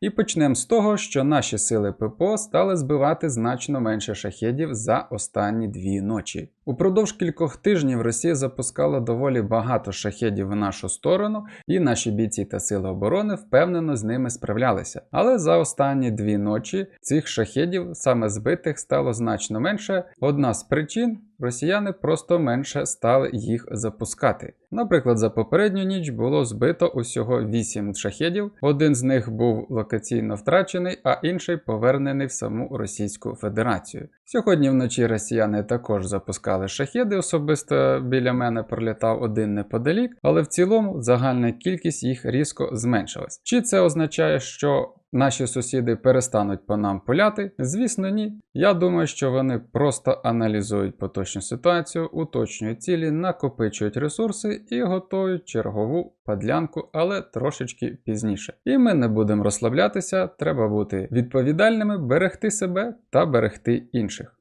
І почнемо з того, що наші сили ППО стали збивати значно менше шахедів за останні дві ночі. Упродовж кількох тижнів Росія запускала доволі багато шахедів в нашу сторону, і наші бійці та сили оборони впевнено з ними справлялися. Але за останні дві ночі цих шахедів, саме збитих, стало значно менше. Одна з причин. Росіяни просто менше стали їх запускати. Наприклад, за попередню ніч було збито усього 8 шахедів. Один з них був локаційно втрачений, а інший повернений в саму Російську Федерацію. Сьогодні вночі росіяни також запускали шахеди. Особисто біля мене пролітав один неподалік, але в цілому загальна кількість їх різко зменшилась. Чи це означає, що наші сусіди перестануть по нам пуляти? Звісно, ні. Я думаю, що вони просто аналізують поточну ситуацію, уточнюють цілі, накопичують ресурси і готують чергову падлянку, але трошечки пізніше. І ми не будемо розслаблятися, треба бути відповідальними, берегти себе та берегти інших.